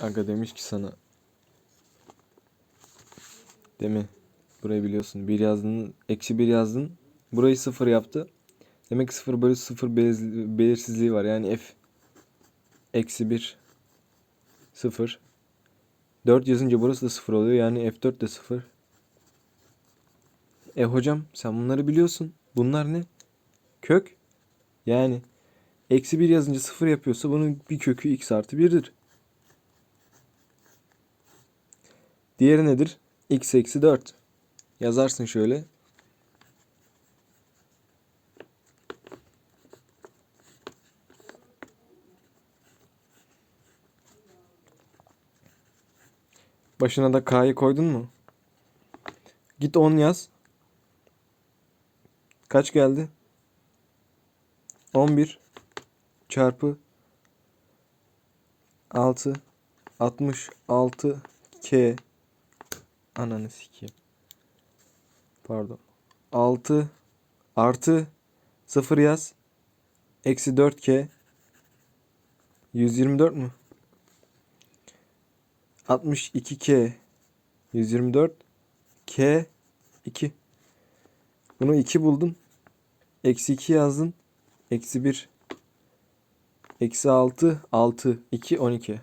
Aga demiş ki sana. Değil mi? Burayı biliyorsun. Bir yazdın, eksi bir yazdın. Burayı sıfır yaptı. Demek ki sıfır bölü sıfır belirsizliği var. Yani f eksi bir sıfır. 4 yazınca burası da sıfır oluyor. Yani f4 de sıfır. E hocam sen bunları biliyorsun. Bunlar ne? Kök. Yani eksi bir yazınca sıfır yapıyorsa bunun bir kökü x artı birdir. Diğeri nedir? x eksi 4. Yazarsın şöyle. Başına da k'yı koydun mu? Git 10 yaz. Kaç geldi? 11 çarpı 6 66 k ananı sikeyim. Pardon. 6 artı 0 yaz. Eksi 4k 124 mü? 62k 124 k 2 bunu 2 buldun. Eksi 2 yazdın. Eksi 1 Eksi 6 6 2 12